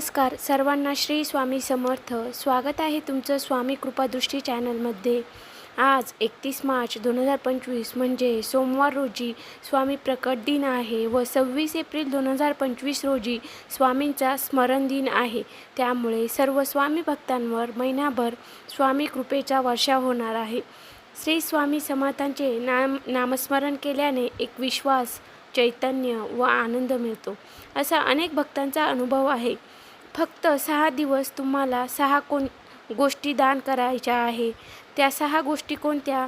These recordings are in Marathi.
नमस्कार सर्वांना श्री स्वामी समर्थ. स्वागत आहे तुमचं स्वामी कृपादृष्टी चॅनलमध्ये. आज एकतीस मार्च दोन हजार पंचवीस म्हणजे सोमवार रोजी स्वामी प्रकट दिन आहे व सव्वीस एप्रिल दोन हजार पंचवीस रोजी स्वामींचा स्मरण दिन आहे. त्यामुळे सर्व स्वामी भक्तांवर महिनाभर स्वामी कृपेचा वर्षा होणार आहे. श्री स्वामी समर्थांचे नाम नामस्मरण केल्याने एक विश्वास चैतन्य व आनंद मिळतो. असा अनेक भक्तांचा अनुभव आहे. फक्त सहा दिवस तुम्हाला सहा कोण गोष्टी दान करायच्या आहे. त्या सहा गोष्टी कोणत्या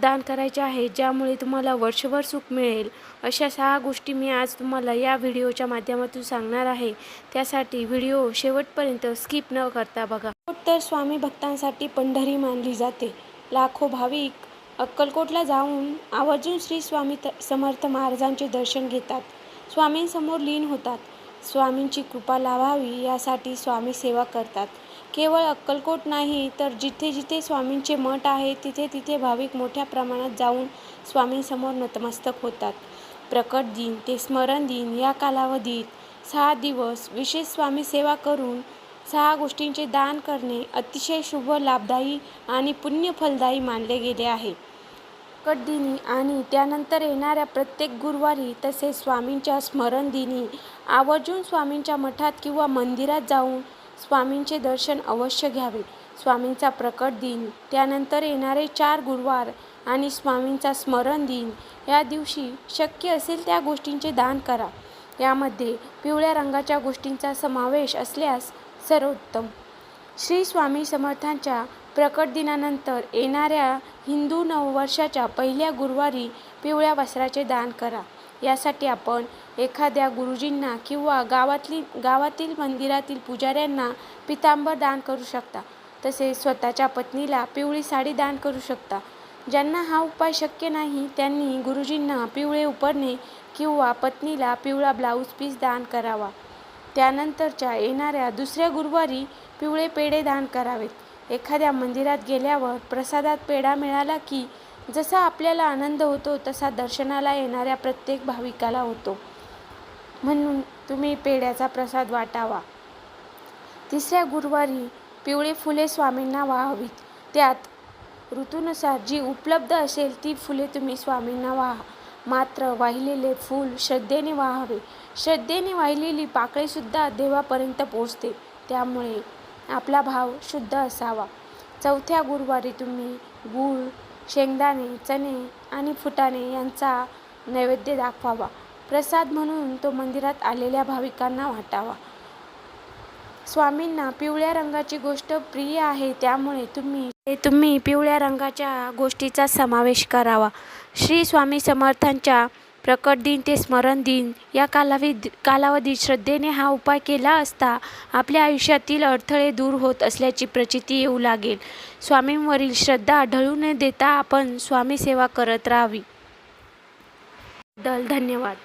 दान करायच्या आहेत ज्यामुळे तुम्हाला वर्षभर सुख मिळेल? अशा सहा गोष्टी मी आज तुम्हाला या व्हिडिओच्या माध्यमातून सांगणार आहे. त्यासाठी व्हिडिओ शेवटपर्यंत स्किप न करता बघा. तर स्वामी भक्तांसाठी पंढरी मानली जाते. लाखो भाविक अक्कलकोटला जाऊन आवर्जून श्री स्वामी त समर्थ महाराजांचे दर्शन घेतात. स्वामींसमोर लीन होतात. स्वामींची कृपा लाभावी यासाठी स्वामी सेवा करतात. केवळ अक्कलकोट नाही तर जिथे जिथे स्वामींचे मठ आहे तिथे तिथे भाविक मोठ्या प्रमाणात जाऊन स्वामींसमोर नतमस्तक होतात. प्रकट दिन ते स्मरण दिन या कालावधीत सहा दिवस विशेष स्वामी सेवा करून सहा गोष्टींचे दान करणे अतिशय शुभ लाभदायी आणि पुण्यफलदायी मानले गेले आहे. दिनी आणि त्यानंतर येणाऱ्या प्रत्येक गुरुवारी तसेच स्वामींच्या स्मरण दिनी आवर्जून स्वामींच्या मठात किंवा मंदिरात जाऊन स्वामींचे दर्शन अवश्य घ्यावे. स्वामींचा प्रकट दिन त्यानंतर येणारे चार गुरुवार आणि स्वामींचा स्मरण दिन या दिवशी शक्य असेल त्या गोष्टींचे दान करा. यामध्ये पिवळ्या रंगाच्या गोष्टींचा समावेश असल्यास सर्वोत्तम. श्री स्वामी समर्थांच्या प्रकट दिनानंतर येणाऱ्या हिंदू नववर्षाच्या पहिल्या गुरुवारी पिवळ्या वस्त्राचे दान करा. यासाठी आपण एखाद्या गुरुजींना किंवा गावातली गावातील मंदिरातील पुजाऱ्यांना पितांबर दान करू शकता. तसेच स्वतःच्या पत्नीला पिवळी साडी दान करू शकता. ज्यांना हा उपाय शक्य नाही त्यांनी गुरुजींना पिवळे उपरणे किंवा पत्नीला पिवळा ब्लाऊज पीस दान करावा. त्यानंतरच्या येणाऱ्या दुसऱ्या गुरुवारी पिवळे पेढे दान करावेत. एखाद्या मंदिरात गेल्यावर प्रसादात पेढा मिळाला की जसा आपल्याला आनंद होतो तसा दर्शनाला येणाऱ्या प्रत्येक भाविकाला होतो. म्हणून तुम्ही पेढ्याचा प्रसाद वाटावा. तिसऱ्या गुरुवारी पिवळी फुले स्वामींना वाहावीत. त्यात ऋतूनुसार जी उपलब्ध असेल ती फुले तुम्ही स्वामींना वाहा. मात्र वाहिलेले फूल श्रद्धेने वाहावे. श्रद्धेने वाहिलेली पाकळीसुद्धा देवापर्यंत पोचते त्यामुळे आपला भाव शुद्ध असावा. चौथ्या गुरुवारी तुम्ही गूळ शेंगदाणे चणे आणि फुटाणे यांचा नैवेद्य दाखवावा. प्रसाद म्हणून तो मंदिरात आलेल्या भाविकांना वाटावा. स्वामींना पिवळ्या रंगाची गोष्ट प्रिय आहे त्यामुळे तुम्ही तुम्ही पिवळ्या रंगाच्या गोष्टीचा समावेश करावा. श्री स्वामी समर्थांच्या प्रकट दिन ते स्मरण दिन. या कालाविद कालावधीत श्रद्धेने हा उपाय केला असता आपल्या आयुष्यातील अडथळे दूर होत असल्याची प्रचिती येऊ लागेल. स्वामींवरील श्रद्धा ढळू न देता आपण स्वामी सेवा करत राहावी. दल धन्यवाद.